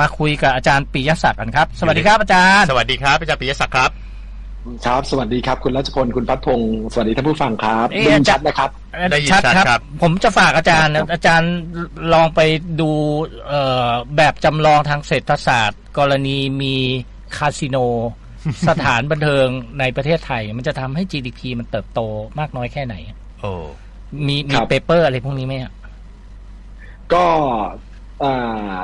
มาคุยกับอาจารย์ปิยศักดิ์กันครับ สวัสดีครับอาจารย์ สวัสดีครับอาจารย์ปิยศักดิ์ครับ ครับ สวัสดีครับ คุณรัชพล คุณพัฒพงศ์ สวัสดีท่านผู้ฟังครับเอ๊ะได้ยินอาจารย์ชัดนะครับ ได้ยินชัดชัดครับครับ ผมจะฝากอาจารย์ครันะบอาจารย์ลองไปดูเอ่อแบบจำลองทางเศรษฐศาสตร์ กรณีมีคาสิโน สถานบันเทิงในประเทศไทย มันจะทำให้ GDP มันเติบโตมากน้อยแค่ไหน โอ้ มีมีครับเปเปอร์อะไรพวกนี้ไหมอะก็อ่า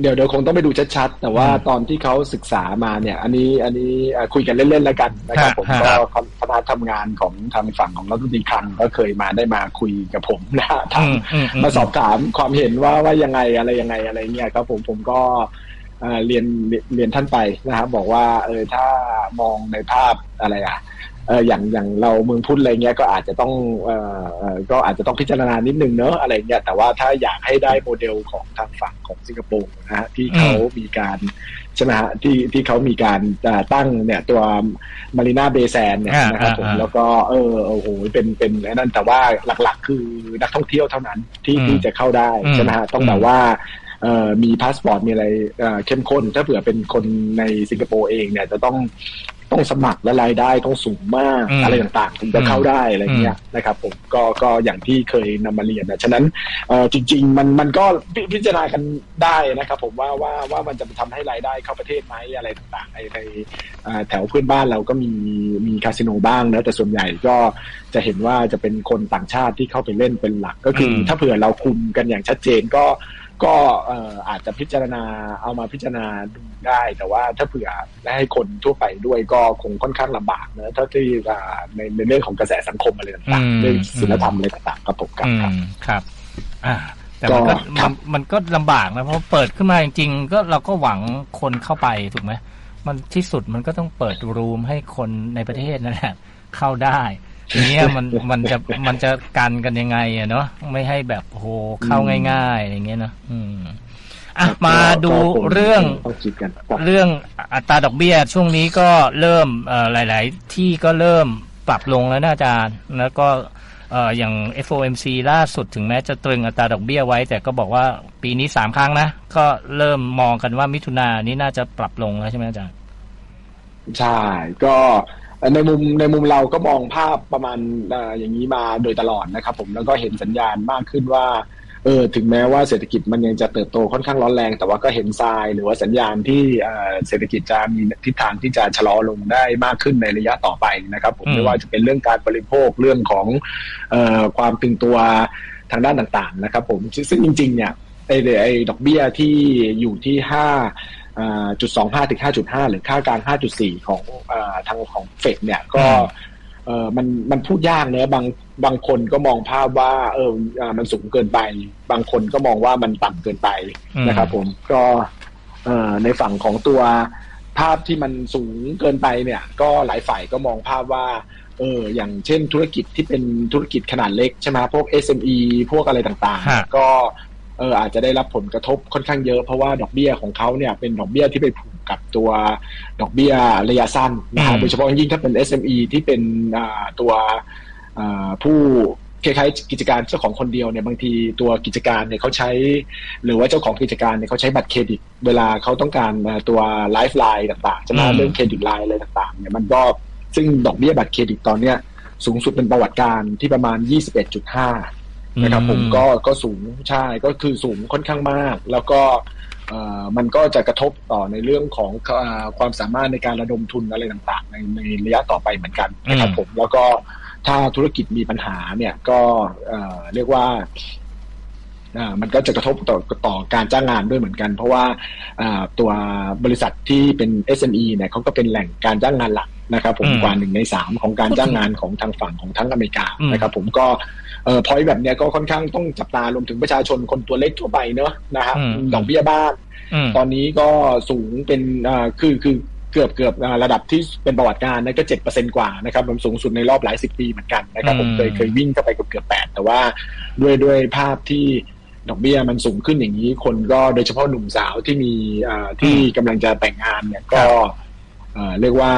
เดี๋ยวเดี๋ยวคงต้องไปดูชัดๆ แต่ว่าตอนที่เขาศึกษามาเนี่ย อันนี้อันนี้อ่าคุยกันเล่นๆแล้วกันนะครับผมก็คณะทำงานของทางฝั่งของรัฐมนตรีคลังก็เคยมาได้มาคุยกับผมนะฮะถามอืมอืมมาสอบถามความเห็นว่าว่ายังไงอะไรยังไงอะไรเงี้ยครับผมผมก็เอ่อเรียนเรียนเรียนท่านไปนะครับบอกว่าเออถ้ามองในภาพอะไรอะเอออย่างอย่างเราเมืองพุทธอะไรเงี้ยก็อาจจะต้องเอ่อเอ่อก็อาจจะต้องพิจารณานิดนึงเนอะอะไรเงี้ยแต่ว่าถ้าอยากให้ได้โมเดลของทางฝั่งของสิงคโปร์นะฮะที่เขามีการใช่ไหมฮะที่ที่เขามีการเอ่อตั้งเนี่ยตัวมารีนาเบแซนเนี่ยอ่านะครับผมอ่าแล้วก็เออโอ้โหเป็นเป็นไอ้นั่นแต่ว่าหลักๆ คือนักท่องเที่ยวเท่านั้นที่อืมที่จะเข้าได้อืมใช่ไหมฮะต้องอืมแบบว่าเอ่อมีพาสปอร์ตมีอะไรเอ่อเข้มข้น ถ้าเผื่อเป็นคนในสิงคโปร์เองเนี่ยจะต้อง ต้องสมัครและรายได้ต้องสูงมากอืมอะไรต่างๆถึงจะเข้าได้อะไรเงี้ยนะครับผมก็ก็อย่างที่เคยนำมาเรียนนะฉะนั้นเอ่อจริง ๆ มันมันก็พิพิจารณากันได้นะครับ ผมว่าว่าว่ามันจะทำให้รายได้เข้าประเทศไหมอะไรต่างๆในในเอ่อแถวเพื่อนบ้านเราก็มีมีคาสิโนบ้างนะแต่ส่วนใหญ่ก็จะเห็นว่าจะเป็นคนต่างชาติที่เข้าไปเล่นเป็นหลัก ก็คืออมถ้าเผื่อเราคุมกันอย่างชัดเจนก็ ก็เอ่ออาจจะพิจารณาเอามาพิจารณาดูได้ แต่ว่าถ้าเผื่อได้ให้คนทั่วไปด้วยก็คงค่อนข้างลำบากนะถ้าที่อ่าในในเรื่องของกระแสสังคมอะไรต่างอืมๆเรื่องศีลธรรมอะไรต่างๆครับผมครับอืครับมครับอ่าแต่มันก็ก็ครัมันบมันก็ลำบากนะเพราะเปิดขึ้นมาจริงๆก็เราก็หวังคนเข้าไปถูกไหมมันที่สุดมันก็ต้องเปิดรูมให้คนในประเทศนั่นแหละเข้าได้ ทีเนี้ยมันมันจะมันจะกันกันยังไงอะเนาะไม่ให้แบบโอ้โหเข้าง่ายๆอย่างเงี้ยเนาะอืมอะครับมาดูก็คเรื่องต้องคิดกันครับเรื่องอัตราดอกเบี้ยช่วงนี้ก็เริ่มเอ่อหลาย ๆ ที่ก็เริ่มปรับลงแล้วนะอาจารย์ แล้วก็เอ่ออย่าง FOMC ล่าสุดถึงแม้จะตรึงอัตราดอกเบี้ยไว้ แต่ก็บอกว่าปีนี้สามครั้งนะ ก็เริ่มมองกันว่ามิถุนายนนี้น่าจะปรับลงแล้วใช่ไหมอาจารย์ ใช่ ก็ ในมุมในมุมเราก็มองภาพประมาณเอ่ออย่างนี้มาโดยตลอดนะครับ ผมแล้วก็เห็นสัญญาณมากขึ้นว่าเออถึงแม้ว่าเศรษฐกิจมันยังจะเติบโตค่อนข้างร้อนแรง แต่ว่าก็เห็นทรายหรือว่าสัญญาณที่เอ่อเศรษฐกิจจะมีทิศทางที่จะชะลอลงได้มากขึ้นในระยะต่อไปนะครับ ผมอืมไม่ว่าจะเป็นเรื่องการบริโภคเรื่องของเอ่อความตึงตัวทางด้านต่างๆนะครับ ผมซึ่งจริง ๆ เนี่ยไอ้ไอ้ดอกเบี้ยที่อยู่ที่ห้า จุดสองห้าถึงห้าจุดห้าหรือค่ากลางห้าจุดสี่ของเออทางของเฟดเนี่ยก็อืมเออมันมันพูดยากเนอะบางบางคนก็มองภาพว่า เออเอ่อมันสูงเกินไป บางคนก็มองว่ามันต่ำเกินไปอืมนะครับผมก็เอ่อในฝั่งของตัวภาพที่มันสูงเกินไปเนี่ย ก็หลายฝ่ายก็มองภาพว่า เออ อย่างเช่นธุรกิจที่เป็นธุรกิจขนาดเล็กใช่ไหมพวก SME พวกอะไรต่างๆเนี่ยฮะก็ เอออาจจะได้รับผลกระทบค่อนข้างเยอะเพราะว่าดอกเบี้ยของเขาเนี่ยเป็นดอกเบี้ยที่ไปผูกกับตัวดอกเบี้ยระยะสั้นนะฮะอืมโดยเฉพาะยิ่งถ้าเป็น SME ที่เป็นอ่าตัวอ่าผู้คล้ายๆกิจการเจ้าของคนเดียวเนี่ยบางทีตัวกิจการเนี่ยเขาใช้ หรือว่าเจ้าของกิจการเนี่ยเขาใช้บัตรเครดิต เวลาเขาต้องการอ่าตัวไลฟ์ไลน์ต่างๆใช่ไหมอืมเรื่องเครดิตไลน์อะไรต่างๆเนี่ยมันก็ซึ่งดอกเบี้ยบัตรเครดิตตอนเนี้ยสูงสุดเป็นประวัติการที่ประมาณ 21.5 นะครับผมก็ก็สูงใช่ก็คือสูงค่อนข้างมาก แล้วก็เอ่อมันก็จะกระทบต่อในเรื่องของเอ่อความสามารถในการระดมทุนอะไรต่างๆ ในในระยะต่อไปเหมือนกันนะครับอืมผมแล้วก็ถ้าธุรกิจมีปัญหาเนี่ยก็เอ่อเรียกว่าอ่ามันก็จะกระทบต่อต่อการจ้างงานด้วยเหมือนกัน เพราะว่าอ่าตัวบริษัทที่เป็น SME เนี่ยเขาก็เป็นแหล่งการจ้างงานหลักนะครับ ผมอืมกว่าหนึ่งในสามของการจ้างงานของทางฝั่งของทั้งอเมริกาอืมนะครับ ผมก็ เอ่อพอยแบบเนี้ยก็ค่อนข้างต้องจับตารวมถึงประชาชนคนตัวเล็กทั่วไปเนอะนะฮะอืมดอกเบี้ยบ้านอืมตอนนี้ก็สูงเป็นอ่าคือคือเกือบเกือบอ่าระดับที่เป็นประวัติการนะก็เจ็ดเปอร์เซ็นกว่านะครับมันสูงสุดในรอบหลายสิบปีเหมือนกันนะครับผมอืมเคยเคยวิ่งเข้าไปเกือบเกือบแปดแต่ว่าด้วยด้วยภาพที่ดอกเบี้ยมันสูงขึ้นอย่างนี้คนก็โดยเฉพาะหนุ่มสาวที่มีอ่าที่กำลังจะแต่งงานเนี่ยก็เอ่อเรียกว่า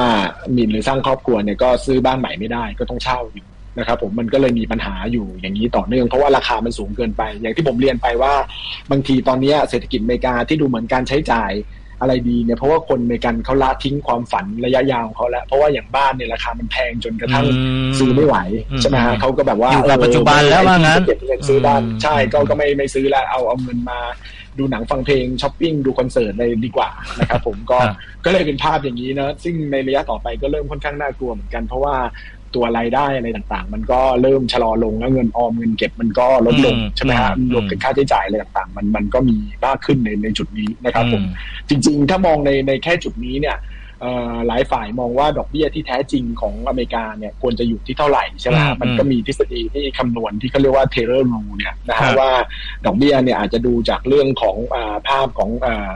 มีหรือสร้างครอบครัวเนี่ยก็ซื้อบ้านใหม่ไม่ได้ก็ต้องเช่าอยู่ นะครับผมมันก็เลยมีปัญหาอยู่อย่างนี้ต่อเนื่องเพราะว่าราคามันสูงเกินไป อย่างที่ผมเรียนไปว่า บางทีตอนเนี้ยเศรษฐกิจอเมริกาที่ดูเหมือนการใช้จ่ายอะไรดีเนี่ยเพราะว่าคนอเมริกันเขาละทิ้งความฝันระยะยาวของเขาแล้วเพราะว่าอย่างบ้านเนี่ยราคามันแพงจนกระทั่งซื้อไม่ไหวอืมใช่ไหมฮะเขาก็แบบว่าอยู่กับเปัจจุบันแล้วว่างั้นจะเก็บเงินซื้อบ้านอืมใช่ก็ก็ไม่ไม่ซื้อแล้วเอาเอาเงินมาดูหนังฟังเพลงช้อปปิ้งดูคอนเสิร์ตเลยดีกว่านะครับผมก็อะก็เลยเป็นภาพอย่างนี้นะซึ่งในระยะต่อไปก็เริ่มค่อนข้างน่ากลัวเหมือนกัน เพราะว่า ตัวรายได้อะไรต่างๆ มันก็เริ่มชะลอลงแล้วเงินออมเงินเก็บมันก็ลดลงอืมใช่ไหมฮะอืมรวมถึงค่าใช้จ่ายอะไรต่างๆ มันมันก็มีมากขึ้นในในจุดนี้นะครับผมอืมจริง ๆ ถ้ามองในในแค่จุดนี้เนี่ยเอ่อหลายฝ่ายมองว่าดอกเบี้ยที่แท้จริงของอเมริกาเนี่ยควรจะอยู่ที่เท่าไหร่ใช่ไหมอืฮะมมันก็มีทฤษฎีที่คำนวณที่เขาเรียกว่า Taylor rule เนี่ยนะครัฮะบว่าดอกเบี้ยเนี่ยอาจจะดูจากเรื่องของอาภาพของอาอ่า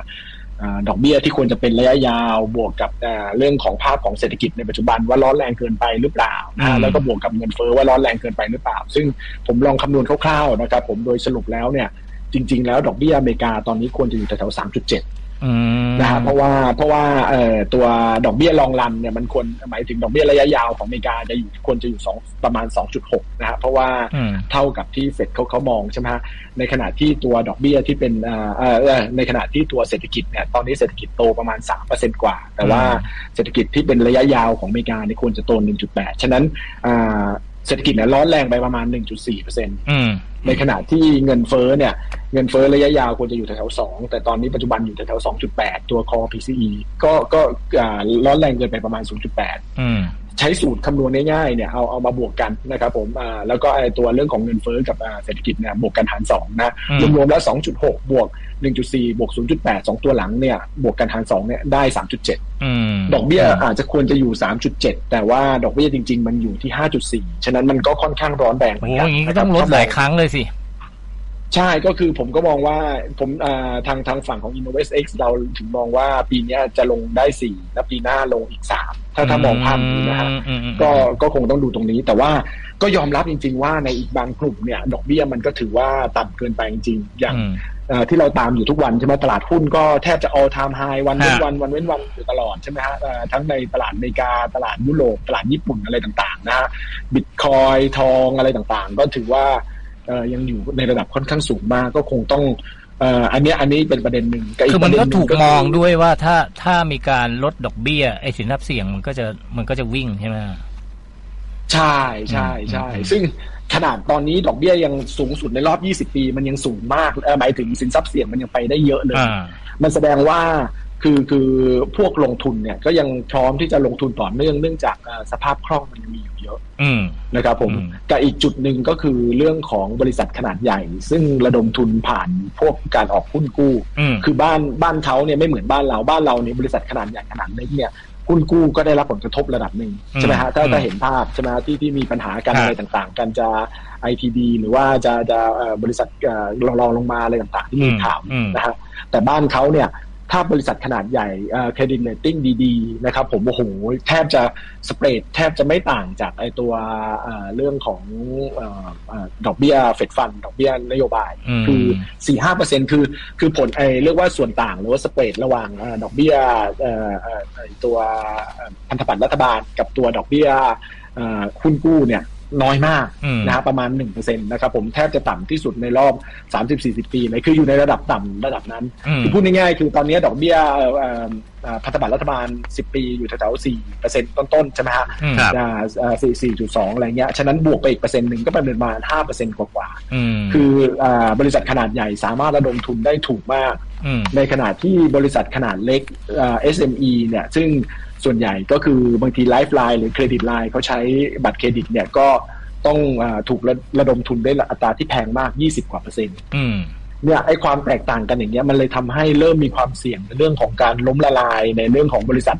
ดอกเบี้ยที่ควรจะเป็นระยะยาวบวกกับอ่าเรื่องของภาพของเศรษฐกิจในปัจจุบันว่าร้อนแรงเกินไปหรือเปล่านะฮะแล้วก็บวกกับเงินเฟ้อว่าร้อนแรงเกินไปหรือเปล่า ซึ่งผมลองคำนวณคร่าวๆนะครับผมโดยสรุปแล้วเนี่ยจริง ๆ แล้วดอกเบี้ยอเมริกาตอนนี้ควรจะอยู่แถวๆ3.7อืม นะฮะเพราะว่าเพราะว่าเอ่อตัวดอกเบี้ยรองรันเนี่ยมันควรหมายถึงดอกเบี้ยระยะยาวของอเมริกาจะอยู่ควรจะอยู่สองประมาณ 2.6 นะฮะเพราะว่าอืมเท่ากับที่เฟดเขาเขามองใช่ไหมฮะในขณะที่ตัวดอกเบี้ยที่เป็นเอ่อเอ่อเอ่อในขณะที่ตัวเศรษฐกิจเนี่ยตอนนี้เศรษฐกิจโตประมาณ 3%กว่า แต่ว่าอืมเศรษฐกิจที่เป็นระยะยาวของอเมริกาเนี่ยควรจะโต 1.8 ฉะนั้นอ่า เศรษฐกิจเนี่ยร้อนแรงไปประมาณ 1.4%อืมในขณะที่เงินเฟ้อเนี่ย เงินเฟ้อระยะยาวควรจะอยู่แถวๆสองแต่ตอนนี้ปัจจุบันอยู่แถวๆสองจุดแปดตัว core PCE ก็ก็อ่าร้อนแรงเกินไปประมาณ 0.8อืม ใช้สูตรคำนวณง่ายๆเนี่ยเอาเอามาบวกกันนะครับผมอ่าแล้วก็ไอ้ตัวเรื่องของเงินเฟ้อกับอ่าเศรษฐกิจเนี่ยบวกกันหารสองนะอืมรวมๆแล้ว2.6บวก1.4บวก0.8สองตัวหลังเนี่ยบวกกันหารสองเนี่ยได้3.7อืมดอกเบี้ยอาจจะควรจะอยู่3.7แต่ว่าดอกเบี้ยจริง ๆ มันอยู่ที่5.4ฉะนั้นมันก็ค่อนข้างร้อนแรงเหมืโอ้อนโหกันอย่างนี้ก็นะคต้รัอบงลดหลายถ้มครั้งเลยสิ ใช่ก็คือผมก็มองว่าผมอ่าทางทางฝั่งของ Innovate X เราถึงมองว่าปีเนี้ยจะลงได้4และปีหน้าลงอีก3ถ้าถ้ามองภาพนี้นะฮะอืมอืมก็ก็คงต้องดูตรงนี้ แต่ว่าก็ยอมรับจริง ๆ ว่าในอีกบางกลุ่มเนี่ย ดอกเบี้ยมันก็ถือว่าต่ำเกินไปจริงๆอย่างอืมเอ่อที่เราตามอยู่ทุกวันใช่ไหมตลาดหุ้นก็แทบจะ all time high วันเว้นฮะวันวันเว้นวันอยู่ตลอดใช่ไหมฮะเอ่อทั้งในตลาดอเมริกาตลาดยุโรปตลาดญี่ปุ่นอะไรต่างๆ นะฮะบิตคอยทองอะไรต่างๆ ก็ถือว่าเอ่อ ยังอยู่ในระดับค่อนข้างสูงมากก็คงต้องเอ่ออันเนี้ยอันนี้เป็นประเด็นหนึ่งบคือมันประเด็ก็หงถูกคืมองด้วยว่าถ้าถ้ามีการลดดอกเบี้ยไอ้สินทรัพย์เสี่ยงมันก็จะมันก็จะวิ่งใช่ไหมใช่ใช่ใช่อืมซึ่งขนาดตอนนี้ดอกเบี้ยยังสูงสุดในรอบ 20 ปี มันยังสูงมากเอ่อหมายถึงสินทรัพย์เสี่ยงมันยังไปได้เยอะเลยอ่ามันแสดงว่า คือคือพวกลงทุนเนี่ยก็ยังพร้อมที่จะลงทุนต่อเนื่องเนื่องจากเอ่อสภาพคล่องมันยังมีอยู่เยอะอืมนะครับผมอืมกับอีกจุดหนึ่งก็คือเรื่องของบริษัทขนาดใหญ่ ซึ่งระดมทุนผ่านพวกการออกหุ้นกู้อืมคือบ้านบ้านเขาเนี่ยไม่เหมือนบ้านเราบ้านเราเนี่ยบริษัทขนาดใหญ่ขนาดเล็กเนี่ยหุ้นกู้ก็ได้รับผลกระทบระดับหนึ่งใช่ไหมฮะถ้าอืมถ้าเห็นภาพใช่ไหมฮะที่ที่มีปัญหากันครับอะไรต่างๆ กันจะ ITD หรือว่าจะจะเอ่อบริษัทเอ่อรองรองลงมาอะไรต่างๆ ที่มีข่าวอืมนะฮะแต่บ้านเขาเนี่ย ถ้าบริษัทขนาดใหญ่เครดิตเรตติ้งดีๆนะครับผมโอ้โหแทบจะสเปรดแทบจะไม่ต่างจากไอตัวเอ่อเรื่องของเอ่อเอ่อดอกเบี้ยเฟดฟันดอกเบี้ยนโยบายมคือสี่ห้าเปอร์เซ็นคือคือผลไอเรียกว่าส่วนต่างหรือว่าสเปรดระหว่างเอ่อดอกเบี้ยเอ่อเอ่อไอ้ตัวเอ่อพันธบัตรรัฐบาลกับตัวดอกเบี้ยเอ่อหุ้นกู้เนี่ย น้อยมากอืมนะฮะประมาณ1%นะครับผมแทบจะต่ำที่สุดในรอบ 30-40 ปีเลยคืออยู่ในระดับต่ำระดับนั้นอืมคือพูดง่ายๆคือตอนนี้ดอกเบี้ยเอ่อเอ่อเอ่อพันธบัตรรัฐบาล 10 ปีอยู่แถวๆ4%ต้นๆใช่ไหมฮะอืมครับอ่าเอ่อ4 4.2อะไรเงี้ย ฉะนั้นบวกไปอีกเปอร์เซ็นต์หนึ่งก็เป็นประมาณ5%กว่าๆอืมคืออาบริษัทขนาดใหญ่สามารถระดมทุนได้ถูกมากอืมในขณะที่บริษัทขนาดเล็กอ่า SME เนี่ยซึ่ง ส่วนใหญ่ก็คือบางทีไลฟ์ไลน์หรือเครดิตไลน์เขาใช้บัตรเครดิตเนี่ยก็ต้องอถูกระระดมทุนได้อัตราที่แพงมาก 20 กว่าเปอร์เซ็นต์ เนี่ยไอ้ความแตกต่างกันอย่างเงี้ยมันเลยทำให้เริ่มมีความเสี่ยงในเรื่องของการล้มละลายในเรื่องของบริษัท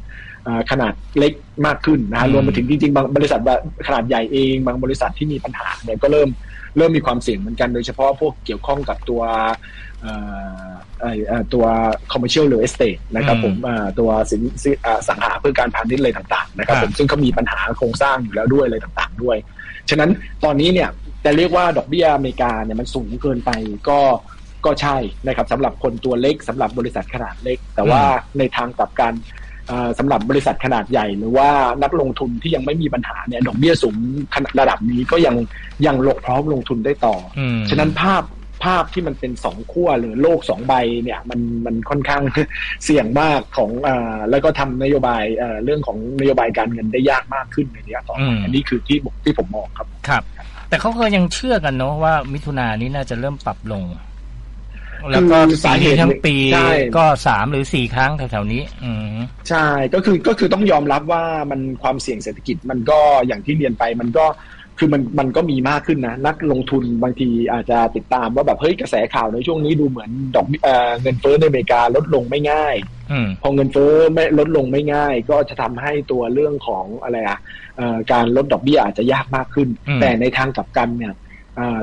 อ่าขนาดเล็กมากขึ้นนะฮะอืมรวมไปถึงจริงๆบางบริษัทแบบขนาดใหญ่เองบางบริษัทที่มีปัญหาเนี่ยก็เริ่มเริ่มมีความเสี่ยงเหมือนกันโดยเฉพาะพวกเกี่ยวข้องกับตัวเอ่อเอ่อเอ่อตัว commercial real estate นะครับอืมผมอ่าตัวสินสิอ่าสังหาเพื่อการพาณิชย์อะไรต่างๆนะครับครับผมซึ่งเขามีปัญหาโครงสร้างอยู่แล้วด้วยอะไรต่างๆ ด้วย ฉะนั้นตอนนี้เนี่ยแต่เรียกว่าดอกเบี้ยอเมริกาเนี่ยมันสูงเกินไปก็ ก็ใช่นะครับสำหรับคนตัวเล็กสำหรับบริษัทขนาดเล็ก แต่ว่าในทางกลับกันเอ่อสำหรับบริษัทขนาดใหญ่หรือว่านักลงทุนที่ยังไม่มีปัญหาเนี่ยดอกเบี้ยสูงขนาดระดับนี้ก็ยังยังลงพร้อมลงทุนได้ต่ออืมฉะนั้นภาพภาพที่มันเป็นสองขั้วหรือโลกสองใบเนี่ยมันมันค่อนข้างเสี่ยงมากของเอ่อแล้วก็ทำนโยบายเอ่อเรื่องของนโยบายการเงินได้ยากมากขึ้นในระยะต่อไปอันนี้คือที่ผมที่ผมมองครับครับ แต่เขาก็ยังเชื่อกันเนาะว่ามิถุนายนนี้น่าจะเริ่มปรับลง แล้วก็คือสาสาเหเหตุตุทั้งปีใช่ก็สามหรือสี่ครั้งแถวๆนี้ อืมใช่ก็คือก็คือต้องยอมรับว่ามันความเสี่ยงเศรษฐกิจมันก็อย่างที่เรียนไปมันก็คือมันมันก็มีมากขึ้นนะ นักลงทุนบางทีอาจจะติดตามว่าแบบเฮ้ยกระแสข่าวในช่วงนี้ดูเหมือนดอกเอ่อเงินเฟ้อในอเมริกาลดลงไม่ง่ายอืมพอเงินเฟ้อไม่ลดลงไม่ง่าย ก็จะทำให้ตัวเรื่องของอะไรอะเอ่อการลดดอกเบี้ยอาจจะยากมากขึ้นอืมแต่ในทางกลับกันเนี่ยเอ่อ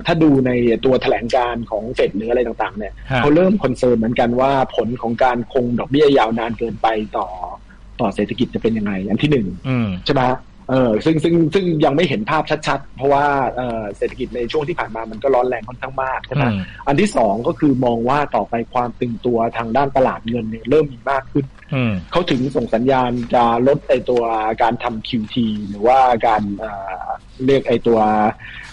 ถ้าดูในตัวแถลงการของเฟดหรืออะไรต่างๆ เนี่ยฮะเขาเริ่มคอนเซิร์นเหมือนกันว่าผลของการคงดอกเบี้ยยาวนานเกินไปต่อต่อเศรษฐกิจจะเป็นยังไง อันที่หนึ่งอืมใช่ไหมเออซึ่งซึ่งซึ่งยังไม่เห็นภาพชัด ๆ เพราะว่าเอ่อเศรษฐกิจในช่วงที่ผ่านมามันก็ร้อนแรงค่อนข้างมากใช่ไหมอืมอันที่สองก็คือมองว่าต่อไปความตึงตัวทางด้านตลาดเงินเนี่ยเริ่มมีมากขึ้นอืม เขาถึงส่งสัญญาณจะลดไอตัวการทำ QT หรือว่าการเอ่อเรียกไอตัว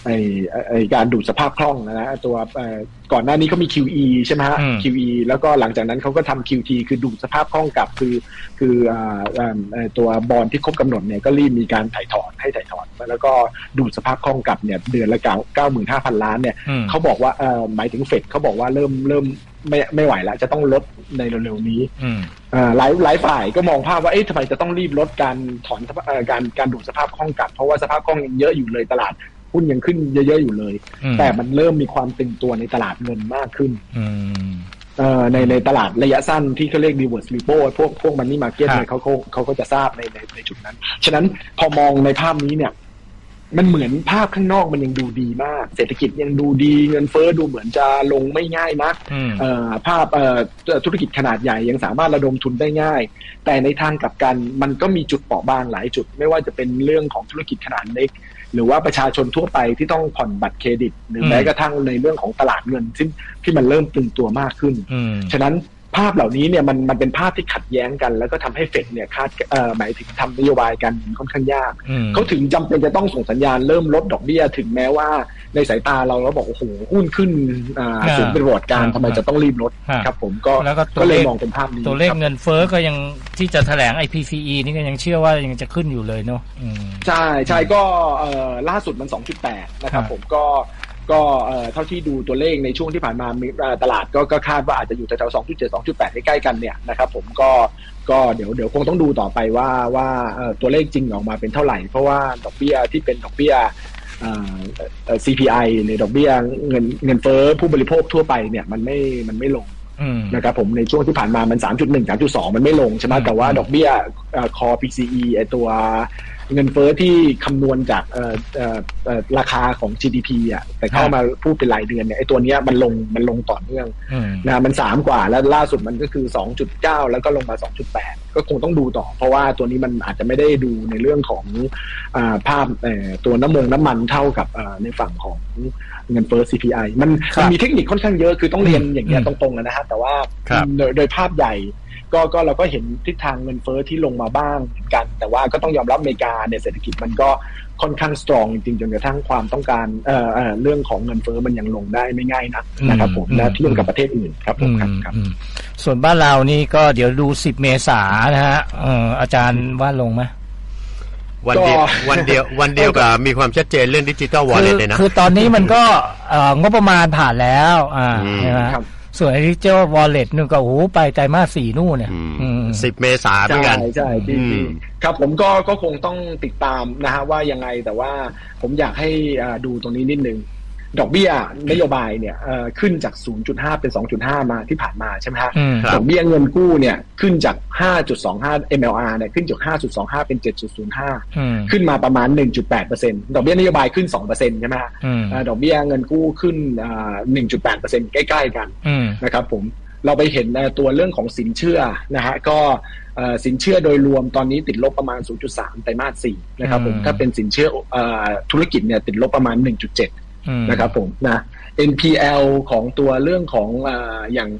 ไอไอ้ไอการดูดสภาพคล่องนะนะตัวเอ่อก่อนหน้านี้เขามี QE ใช่ไหมฮะอืม QE แล้วก็หลังจากนั้นเขาก็ทำ QT คือดูดสภาพคล่องกลับคือ คืออ่าอ่าเอ่อตัวบอลที่ครบกำหนดเนี่ยก็รีบมีการถ่ายถอนให้ถ่ายถอน แล้วก็ดูดสภาพคล่องกลับเนี่ยเดือนละเก้าเก้าหมื่นห้าพันล้านเนี่ยอืมเขาบอกว่าเอ่อหมายถึงเฟดเขาบอกว่าเริ่มเริ่ม ไม่ไม่ไหวแล้วจะต้องลดในเร็วๆนี้อืม อ่าหลายหลายฝ่ายก็มองภาพว่าเอ๊ะทำไมจะต้องรีบลดการถอนสภาพเอ่อการการดูดสภาพคล่องกลับ เพราะว่าสภาพคล่องยังเยอะอยู่เลยตลาดหุ้นยังขึ้นเยอะๆอยู่เลย อืมแต่มันเริ่มมีความตึงตัวในตลาดเงินมากขึ้นอืม เอ่อในในตลาดระยะสั้นที่เขาเรียก reverse repo พวกพวกมันนี่มาเก็ตครับ เนี่ยเขาเขาเขาก็จะทราบในในในจุดนั้น ฉะนั้นพอมองในภาพนี้เนี่ย มันเหมือนภาพข้างนอกมันยังดูดีมาก เศรษฐกิจยังดูดีเงินเฟ้อดูเหมือนจะลงไม่ง่ายนักอืมเอ่อภาพเอ่อธุรกิจขนาดใหญ่ยังสามารถระดมทุนได้ง่าย แต่ในทางกลับกันมันก็มีจุดเปราะบางหลายจุด ไม่ว่าจะเป็นเรื่องของธุรกิจขนาดเล็ก หรือว่าประชาชนทั่วไปที่ต้องผ่อนบัตรเครดิต หรือมแม้กระทั่งในเรื่องของตลาดเงินซึ่งที่มันเริ่มตึงตัวมากขึ้นอืมฉะนั้น ภาพเหล่านี้เนี่ยมันมันเป็นภาพที่ขัดแย้งกัน แล้วก็ทำให้เฟดเนี่ยคาดเอ่อหมายถึงทำนโยบายกันค่อนข้างยากอืมเขาถึงจำเป็นจะต้องส่งสัญญาณเริ่มลดดอกเบี้ยถึงแม้ว่าในสายตาเราเราบอกโอ้โหหุ้นขึ้นอ่าอ่าสูงเป็นประวัติการอ่าทำไมจะต้องรีบลดฮะครับ ผมก็แล้วก็ตัวก็เลยเลขมองเป็นภาพนี้ตัวเลขครับเงินเฟ้อก็ยังที่จะแถลง IPCE นี่ก็ยังเชื่อว่ายังจะขึ้นอยู่เลยเนาะอืมใช่ใช่ก็เอ่อล่าสุดมัน 2.8 นะครับครับผมก็ ก็เอ่อเท่าที่ดูตัวเลขในช่วงที่ผ่านมามีเอ่อตลาดก็ก็คาดว่าอาจจะอยู่แถวๆ2.7 2.8ใกล้ๆกันเนี่ยนะครับผมก็ก็เดี๋ยวเดี๋ยวคงต้องดูต่อไปว่าว่าเอ่อตัวเลขจริงออกมาเป็นเท่าไหร่ เพราะว่าดอกเบี้ยที่เป็นดอกเบี้ยเอ่อเอ่อ CPI ในดอกเบี้ยเงินเงินเฟ้อผู้บริโภคทั่วไปเนี่ยมันไม่มันไม่ลงอืมนะครับผมในช่วงที่ผ่านมามัน 3.1 3.2 มันไม่ลงใช่ไหมอืมแต่ว่าดอกเบี้ยคอ PCE ไอตัว เงินเฟ้อที่คำนวณจากเอ่อเอ่อเอ่อราคาของ GDP อะ แต่เข้ามาพูดเป็นรายเดือนเนี่ยไอตัวเนี้ยมันลงมันลงต่อเนื่องอืมนะมัน3กว่าแล้วล่าสุดมันก็คือ2.9แล้วก็ลงมา2.8ก็คงต้องดูต่อ เพราะว่าตัวนี้มันอาจจะไม่ได้ดูในเรื่องของอาภาพเอ่อตัวน้ำมงน้ำมันเท่ากับอ่าในฝั่งของเงินเฟ้อ CPI มันครับมันมีเทคนิคค่อนข้างเยอะคือต้องเรียนอย่างเงี้ยอืมตรงๆนะฮะแต่ว่าครับโดยโดยภาพใหญ่ ก็ก็เราก็เห็นทิศทางเงินเฟ้อที่ลงมาบ้างเหมือนกัน แต่ว่าก็ต้องยอมรับอเมริกาเนี่ยเศรษฐกิจมันก็ค่อนข้างสตรองจริงๆจนกระทั่งความต้องการเอ่อเอ่อเรื่องของเงินเฟ้อมันยังลงได้ไม่ง่ายนักนะครับผมอืมนะเทียบกับประเทศอื่นครับผมครับครับอืมส่วนบ้านเรานี่ก็เดี๋ยวดูสิบเมษานะฮะเอ่ออาจารย์ว่าลงไหมวันเดียวก็วันเดียววันเดียวกับมีความชัดเจนเรื่องดิจิ t a ลวอลคืเล็ตอเลยนะคือตอนนี้มันก็เอ่องบประมาณผ่านแล้วอ่าอืมใช่ไหมครับ ส่วนไอ้ที่เจ้าวอลเล็ตนึงก็โอ้โหไปไตรมาสสี่นู่นเนี่ยอืมอืมสิบเมษาเหมือนใช่กัน ใช่ที่อืมที่ครับผมก็ก็คงต้องติดตามนะฮะว่ายังไงแต่ว่าผมอยากให้อ่าดูตรงนี้นิดนึง ดอกเบี้ยนโยบายเนี่ยเอ่อขึ้นจาก 0.5 เป็น 2.5 มาที่ผ่านมาใช่ไหมฮะอืมครับดอกเบี้ยเงินกู้เนี่ยขึ้นจาก 5.25 MLR เนี่ยขึ้นจาก 5.25 เป็น 7.05อืมขึ้นมาประมาณ 1.8%ดอกเบี้ยนโยบายขึ้น 2%ใช่ไหมฮะอืมอ่าดอกเบี้ยเงินกู้ขึ้นอ่า1.8%ใกล้ ๆ กันอืมนะครับผมเราไปเห็นเอ่อตัวเรื่องของสินเชื่อนะฮะก็เอ่อสินเชื่อโดยรวมตอนนี้ติดลบประมาณ 0.3 ไตรมาส4นะครับผมอืมถ้าเป็นสินเชื่อเอ่อธุรกิจเนี่ยติดลบประมาณ 1.7อืม นะครับผมนะ NPL ของตัวเรื่องของเอ่ออย่าง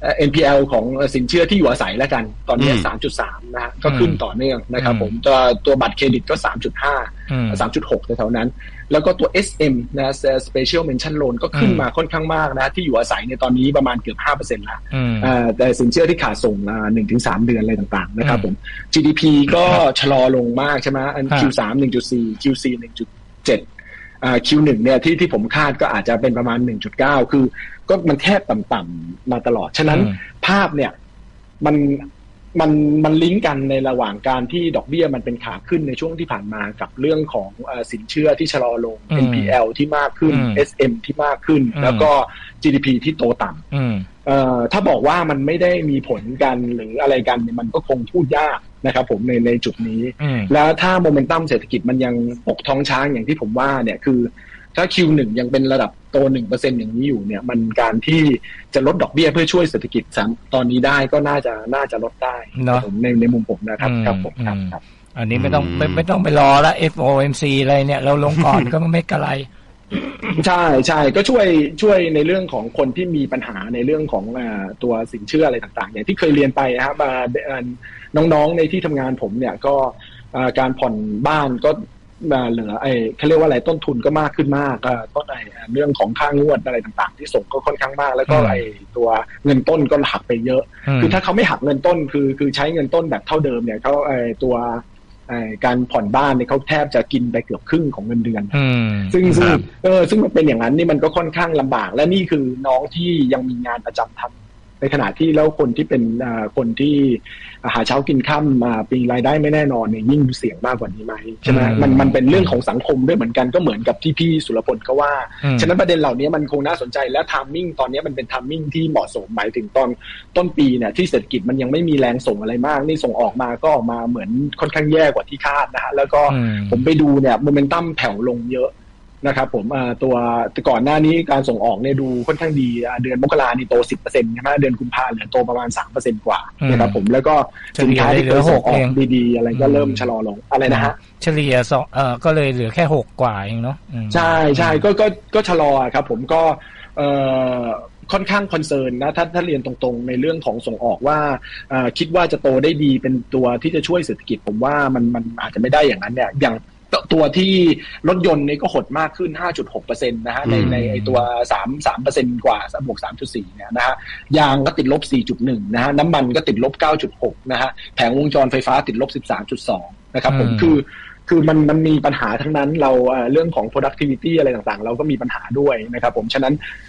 เอ่อ NPL ของสินเชื่อที่อยู่อาศัยแล้วกัน ตอนนี้อืมสามจุดสามนะฮะก็ขึ้นอืมต่อเนื่องนะครับอืมผมตัวตัวบัตรเครดิตก็สามจุดห้าอืมสามจุดหกแถวๆนั้น แล้วก็ตัว SM นะ Special Mention Loan ก็ขึ้นอืมมาค่อนข้างมากนะ ที่อยู่อาศัยในยตอนนี้ประมาณเกือบห้าเปอร์เซ็นต์ละอืมอ่าแต่สินเชื่อที่ขาดส่งหนึ่งถึงสามเดือนอะไรต่างๆ นะครับผม GDP ก็ชะลอลงมากใช่ไหมอันฮะ Q3 1.4 Q4 1.7อ่า Q1 เนี่ยที่ที่ผมคาดก็อาจจะเป็นประมาณ 1.9 คือ ก็มันแทบต่ำๆมาตลอด ฉะนั้นอืมภาพเนี่ยมันมันมันลิงก์กันในระหว่างการที่ดอกเบี้ยมันเป็นขาขึ้นในช่วงที่ผ่านมากับเรื่องของเออสินเชื่อที่ชะลอลงอืม NPL ที่มากขึ้นอืม SM ที่มากขึ้นอืมแล้วก็ GDP ที่โตต่ำอืม เอ่อถ้าบอกว่ามันไม่ได้มีผลกันหรืออะไรกันเนี่ยมันก็คงพูดยากนะครับผมในในจุดนี้ อืม แล้วถ้าโมเมนตัมเศรษฐกิจมันยังปกท้องช้างอย่างที่ผมว่าเนี่ยคือถ้า Q1 ยังเป็นระดับโตหนึ่งเปอร์เซ็นอย่างนี้อยู่เนี่ยมันการที่จะลดดอกเบี้ยเพื่อช่วยเศรษฐกิจสามตอนนี้ได้ก็น่าจะน่าจะลดได้เนอะผมในในมุมผมนะครับอืมครับผมครับอืม ครับ อันนี้ไม่ต้องอืมไม่ไม่ต้องไปรอละ FOMC อะไรเนี่ย เราลงก่อน ก็ไม่กระไร ใช่ใช่ก็ช่วยช่วยในเรื่องของคนที่มีปัญหาในเรื่องของอาตัวสินเชื่ออะไรต่างๆอย่างที่เคยเรียนไปนะครับมาเอ่อน้องๆในที่ทำงานผมเนี่ยก็อ่าการผ่อนบ้านก็มาเหลือไอ้เขาเรียกว่าอะไรต้นทุนก็มากขึ้นมากอ่าต้นไอ้เรื่องของค่างวดอะไรต่าง ๆ ที่ส่งก็ค่อนข้างมาก แล้วก็อืมไอ้ตัวเงินต้นก็หักไปเยอะมคือถ้าเขาไม่หักเงินต้นคือคือใช้เงินต้นแบบเท่าเดิมเนี่ยเขาไอ้ตัวไอ้ การผ่อนบ้านเนี่ยเขาแทบจะกินไปเกือบครึ่งของเงินเดือนอืมซึ่งซึ่งครับเออซึ่งมันเป็นอย่างนั้นนี่มันก็ค่อนข้างลำบาก และนี่คือน้องที่ยังมีงานประจำทำ ในขณะที่แล้วคนที่เป็นอ่าคนที่หาเช้ากินค่ำมาปีรายได้ไม่แน่นอนเนี่ยยิ่งเสี่ยงมากกว่านี้ไหมใช่ไหมอืมมันมันเป็นเรื่องของสังคมด้วยเหมือนกันก็เหมือนกับที่พี่สุรพลก็ว่าอืมฉะนั้นประเด็นเหล่านี้มันคงน่าสนใจและทามมิ่งตอนนี้มันเป็นทามมิ่งที่เหมาะสมหมายถึงตอนต้นปีเนี่ยที่เศรษฐกิจมันยังไม่มีแรงส่งอะไรมากนี่ส่งออกมาก็ออกมาเหมือนค่อนข้างแย่กว่าที่คาดนะฮะแล้วก็อืมผมไปดูเนี่ยโมเมนตัมแผ่วลงเยอะ นะครับผมอ่าตัวแต่ก่อนหน้านี้การส่งออกเนี่ยดูค่อนข้างดีอ่าเดือนมกรานี่โต10%ใช่ไหมเดือนกุมภาเหลือโตประมาณ3%กว่าอืมนะครับผมแล้วก็สินค้าที่เคยส่งออกดีๆ อะไรก็เริ่มชะลอลงอะไรนะฮะเฉลี่ยสองเออก็เลยเหลือแค่หกกว่าเองเนาะอืมใช่ใช่ก็ก็ก็ชะลอครับผมก็เอ่อค่อนข้างคอนเซิร์นนะถ้าถ้าเรียนตรงๆ ในเรื่องของส่งออกว่าเอ่อคิดว่าจะโตได้ดีเป็นตัวที่จะช่วยเศรษฐกิจผมว่ามันมันอาจจะไม่ได้อย่างนั้นเนี่ยอย่าง ตตัวที่รถยนต์เนี่ยก็หดมากขึ้น 5.6%นะฮะในอืมในไอตัว3 3%กว่าบวก3.4เนี่ยนะฮะยางก็ติดลบ 4.1นะฮะน้ำมันก็ติดลบ 9.6นะฮะแผงวงจรไฟฟ้าติดลบ 13.2นะครับผมอืมคือคือมันมันมีปัญหาทั้งนั้นเราเอ่อเรื่องของ productivity อะไรต่างๆ เราก็มีปัญหาด้วยนะครับผมฉะนั้นเอ่อ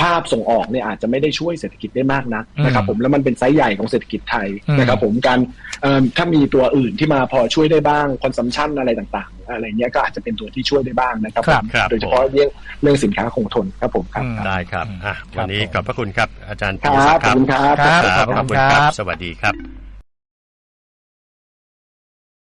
ภาพส่งออกเนี่ยอาจจะไม่ได้ช่วยเศรษฐกิจได้มากนักนะครับผมแล้วมันเป็นไซส์ใหญ่ของเศรษฐกิจไทยอืมนะครับผมการเอิ่มถ้ามีตัวอื่นที่มาพอช่วยได้บ้างคอนซัมชันอะไรต่างๆ อะไรเงี้ยก็อาจจะเป็นตัวที่ช่วยได้บ้างนะครับครับผมครับโดยเฉพาะเรื่องเรื่องสินค้าคงทนครับผมครับอืมได้ครับอะครับวันนี้ผมขอบพระคุณครับอาจารย์คปิยรัศับกดิ์ขอบคุณครับครับครับขอบคุณขอบคุณครับครับ สวัสดีครับ